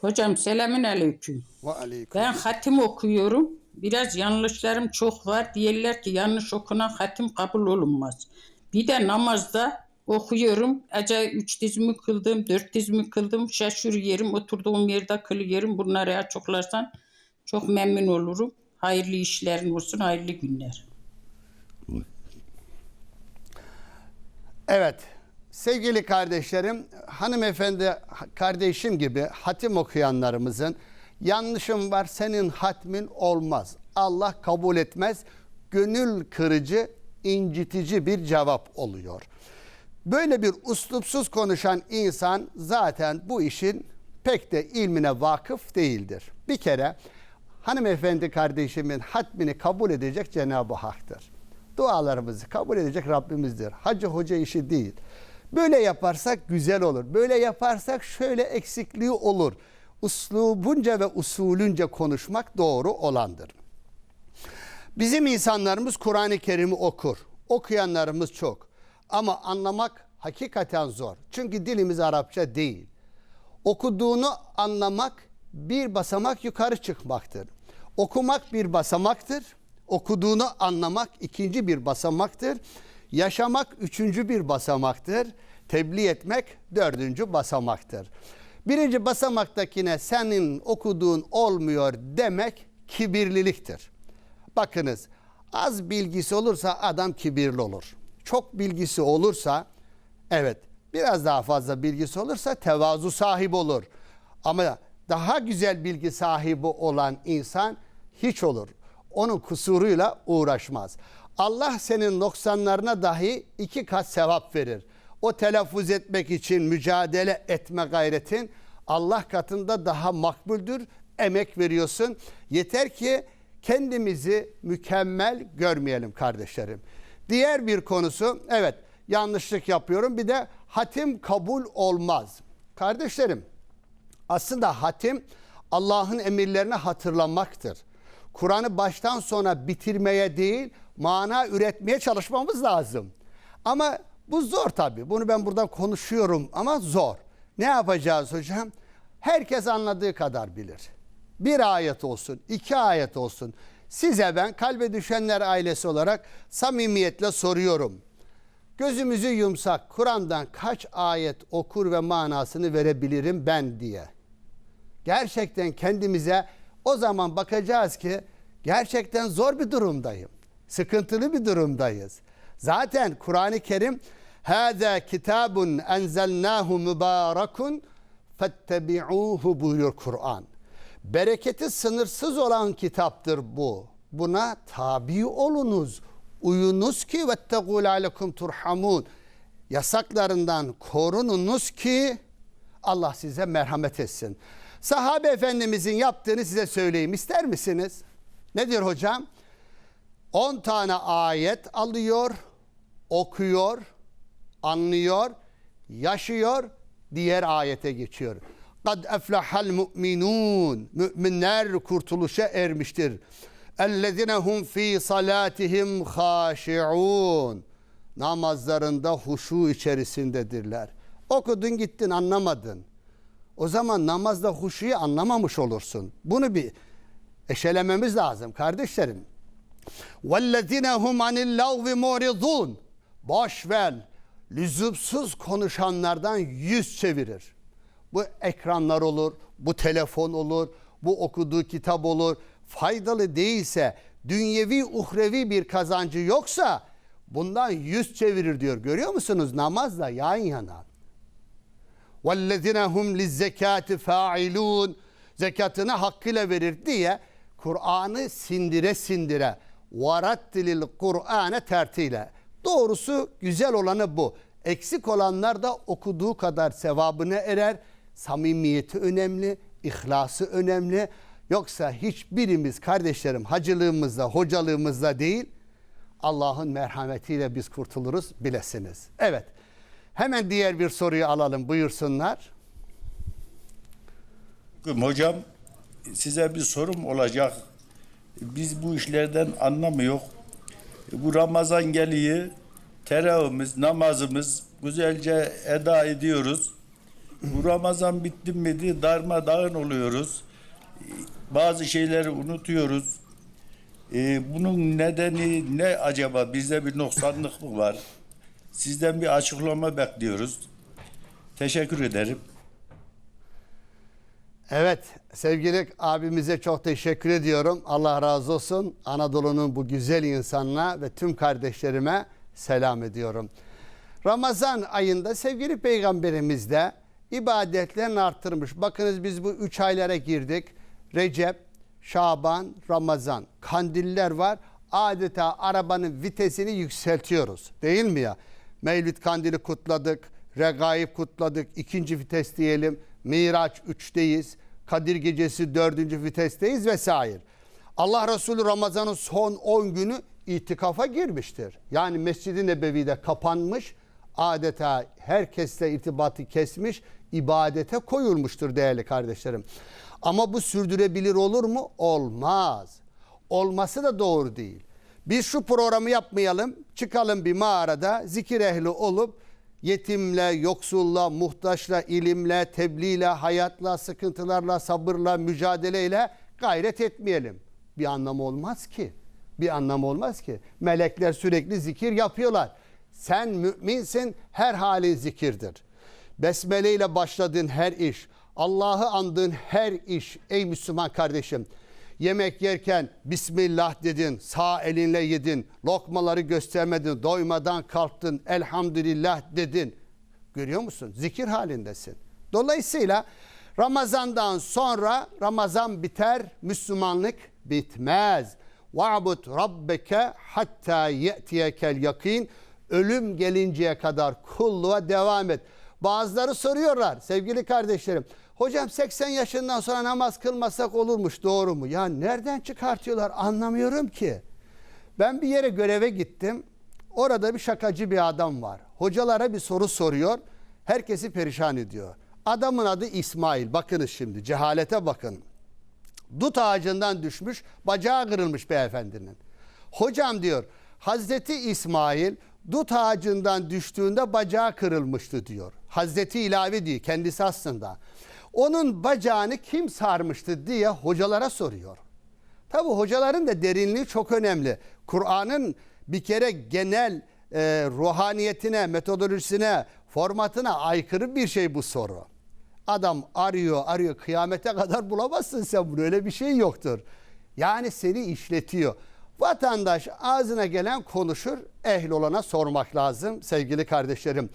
Hocam selamün aleyküm. Ve aleyküm. Ben hatim okuyorum. Biraz yanlışlarım çok var. Diyorlar ki yanlış okunan hatim kabul olunmaz. Bir de namazda okuyorum. Acayip üç dizimi kıldım, dört dizimi kıldım. Şaşırıyorum. Oturduğum yerde kılıyorum. Bunları açıklarsan çok memnun olurum. Hayırlı işlerin olsun, hayırlı günler. Evet. Sevgili kardeşlerim, hanımefendi kardeşim gibi hatim okuyanlarımızın yanlışım var senin hatmin olmaz. Allah kabul etmez. Gönül kırıcı, incitici bir cevap oluyor. Böyle bir uslupsuz konuşan insan zaten bu işin pek de ilmine vakıf değildir. Bir kere hanımefendi kardeşimin hatmini kabul edecek Cenab-ı Hak'tır. Dualarımızı kabul edecek Rabbimizdir. Hacı hoca işi değil. Böyle yaparsak güzel olur. Böyle yaparsak şöyle eksikliği olur. Uslubunca ve usulünce konuşmak doğru olandır. Bizim insanlarımız Kur'an-ı Kerim'i okur. Okuyanlarımız çok. Ama anlamak hakikaten zor. Çünkü dilimiz Arapça değil. Okuduğunu anlamak bir basamak yukarı çıkmaktır. Okumak bir basamaktır. Okuduğunu anlamak ikinci bir basamaktır. Yaşamak üçüncü bir basamaktır. Tebliğ etmek dördüncü basamaktır. Birinci basamaktakine senin okuduğun olmuyor demek kibirliliktir. Bakınız az bilgisi olursa adam kibirli olur. Çok bilgisi olursa evet biraz daha fazla bilgisi olursa tevazu sahibi olur. Ama daha güzel bilgi sahibi olan insan hiç olur. Onun kusuruyla uğraşmaz. Allah senin noksanlarına dahi iki kat sevap verir. O telaffuz etmek için mücadele etme gayretin Allah katında daha makbuldür. Emek veriyorsun. Yeter ki kendimizi mükemmel görmeyelim kardeşlerim. Diğer bir konusu evet yanlışlık yapıyorum. Bir de hatim kabul olmaz. Kardeşlerim aslında hatim Allah'ın emirlerini hatırlamaktır. Kur'an'ı baştan sona bitirmeye değil, mana üretmeye çalışmamız lazım. Ama bu zor tabii. Bunu ben buradan konuşuyorum ama zor. Ne yapacağız hocam? Herkes anladığı kadar bilir. Bir ayet olsun, iki ayet olsun. Size ben kalbe düşenler ailesi olarak samimiyetle soruyorum. Gözümüzü yumsak Kur'an'dan kaç ayet okur ve manasını verebilirim ben diye. Gerçekten kendimize o zaman bakacağız ki gerçekten zor bir durumdayım. Sıkıntılı bir durumdayız. Zaten Kur'an-ı Kerim Hâzâ kitabun enzelnâhu mübârekun fettebi'ûhu buyuruyor Kur'an. Bereketi sınırsız olan kitaptır bu. Buna tabi olunuz. Uyunuz ki vettegû alekum turhamun. Yasaklarından korununuz ki Allah size merhamet etsin. Sahabe efendimizin yaptığını size söyleyeyim ister misiniz? Ne diyor hocam? 10 tane ayet alıyor, okuyor, anlıyor, yaşıyor, diğer ayete geçiyor. Kad eflahal mu'minun. Müminler kurtuluşa ermiştir. Ellezine hum fi salatihim haşi'un. Namazlarında huşu içerisindedirler. Okudun gittin anlamadın. O zaman namazda huşuyu anlamamış olursun. Bunu bir eşelememiz lazım kardeşlerim. وَالَّذِينَ هُمْ عَنِ اللَّغْوِ مُعْرِضُونَ Boş ver, lüzumsuz konuşanlardan yüz çevirir. Bu ekranlar olur, bu telefon olur, bu okuduğu kitap olur. Faydalı değilse, dünyevi uhrevi bir kazancı yoksa bundan yüz çevirir diyor. Görüyor musunuz? Namazla yan yana. وَالَّذِينَ هُمْ لِلزَّكَاتِ فَاعِلُونَ Zekatını hakkıyla verir diye Kur'an'ı sindire sindire varattilil Kur'an'e tertiyle Doğrusu güzel olanı bu. Eksik olanlar da okuduğu kadar sevabına erer. Samimiyeti önemli, ihlası önemli. Yoksa hiçbirimiz kardeşlerim hacılığımızla, hocalığımızla değil Allah'ın merhametiyle biz kurtuluruz bilesiniz. Evet. Hemen diğer bir soruyu alalım buyursunlar. Hocam size bir sorum olacak. Biz bu işlerden anlamıyor. Bu Ramazan geliyor. Teravihimiz, namazımız güzelce eda ediyoruz. Bu Ramazan bitti miydi darmadağın oluyoruz. Bazı şeyleri unutuyoruz. Ee, bunun nedeni ne acaba? Bizde bir noksanlık mı var? Sizden bir açıklama bekliyoruz. Teşekkür ederim. Evet sevgili abimize çok teşekkür ediyorum. Allah razı olsun. Anadolu'nun bu güzel insanına ve tüm kardeşlerime selam ediyorum. Ramazan ayında sevgili peygamberimiz de ibadetlerini arttırmış. Bakınız biz bu üç aylara girdik. Recep, Şaban, Ramazan. Kandiller var. Adeta arabanın vitesini yükseltiyoruz. Değil mi ya? Mevlid kandili kutladık. Regaib kutladık. ikinci vites diyelim. Miraç 3'teyiz. Kadir gecesi 4. vitesteyiz vesaire. Allah Resulü Ramazan'ın son 10 günü itikafa girmiştir. Yani Mescid-i Nebevi'de kapanmış, adeta herkesle irtibatı kesmiş, ibadete koyulmuştur değerli kardeşlerim. Ama bu sürdürebilir olur mu? Olmaz. Olması da doğru değil. Biz şu programı yapmayalım, çıkalım bir mağarada zikir ehli olup yetimle, yoksulla, muhtaçla, ilimle, tebliğle, hayatla, sıkıntılarla, sabırla, mücadeleyle gayret etmeyelim. Bir anlamı olmaz ki. Bir anlamı olmaz ki. Melekler sürekli zikir yapıyorlar. Sen müminsin, her halin zikirdir. Besmele ile başladığın her iş, Allah'ı andığın her iş ey Müslüman kardeşim. Yemek yerken Bismillah dedin, sağ elinle yedin, lokmaları göstermedin, doymadan kalktın, elhamdülillah dedin. Görüyor musun? Zikir halindesin. Dolayısıyla Ramazan'dan sonra Ramazan biter, Müslümanlık bitmez. Va'bud rabbeke hatta ye'tiyekel yakin. Ölüm gelinceye kadar kulluğa devam et. Bazıları soruyorlar sevgili kardeşlerim. Hocam 80 yaşından sonra namaz kılmasak olurmuş doğru mu? Ya nereden çıkartıyorlar anlamıyorum ki. Ben bir yere göreve gittim. Orada bir şakacı bir adam var. Hocalara bir soru soruyor. Herkesi perişan ediyor. Adamın adı İsmail. Bakınız şimdi cehalete bakın. Dut ağacından düşmüş, bacağı kırılmış beyefendinin. Hocam diyor, Hazreti İsmail dut ağacından düştüğünde bacağı kırılmıştı diyor. Hazreti ilave değil, kendisi aslında. Onun bacağını kim sarmıştı diye hocalara soruyor. Tabi hocaların da derinliği çok önemli. Kur'an'ın bir kere genel e, ruhaniyetine, metodolojisine, formatına aykırı bir şey bu soru. Adam arıyor arıyor kıyamete kadar bulamazsın sen bunu öyle bir şey yoktur. Yani seni işletiyor. Vatandaş ağzına gelen konuşur, ehl olana sormak lazım sevgili kardeşlerim.